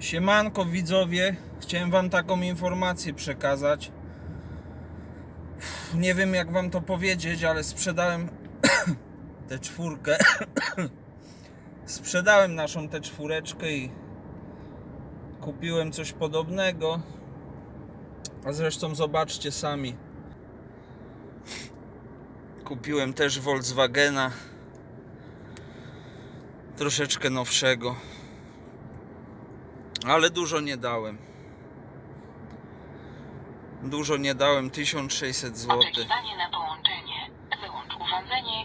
Siemanko widzowie, chciałem wam taką informację przekazać. Nie wiem jak wam to powiedzieć, ale sprzedałem tę czwórkę. sprzedałem naszą tę czwóreczkę i kupiłem coś podobnego. A zresztą zobaczcie sami. Kupiłem też Volkswagena. Troszeczkę nowszego. Ale dużo nie dałem. Dużo nie dałem, 1600 zł.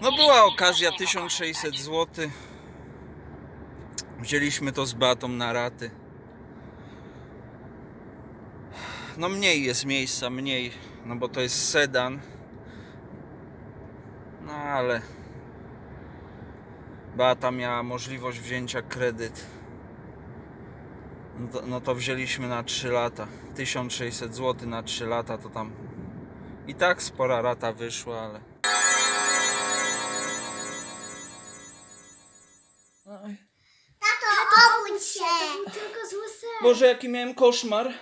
No była okazja zacznie 1600 zł. Wzięliśmy to z Batą na raty. No mniej jest miejsca, mniej, no bo to jest sedan. No ale Beata miała możliwość wzięcia kredyt. No to, no to wzięliśmy na 3 lata. 1600 zł na 3 lata to tam i tak spora rata wyszła, ale Oj. Obudź się! Tylko zły sen. Boże, jaki miałem koszmar.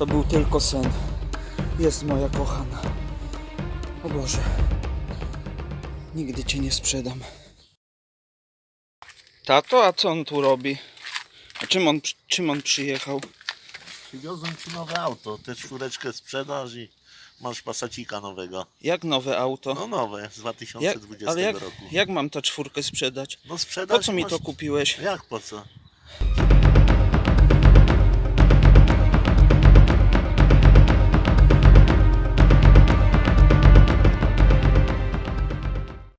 To był tylko sen. Jest moja kochana. O Boże. Nigdy cię nie sprzedam. Tato, a co on tu robi? A czym on, czym on przyjechał? Przywiozłem ci nowe auto, tę czwóreczkę sprzedaż i masz pasacika nowego. Jak nowe auto? No nowe, z jak, 2020 ale jak, roku. jak mam tę czwórkę sprzedać? No sprzedaż Po co mi masz... to kupiłeś? Jak po co?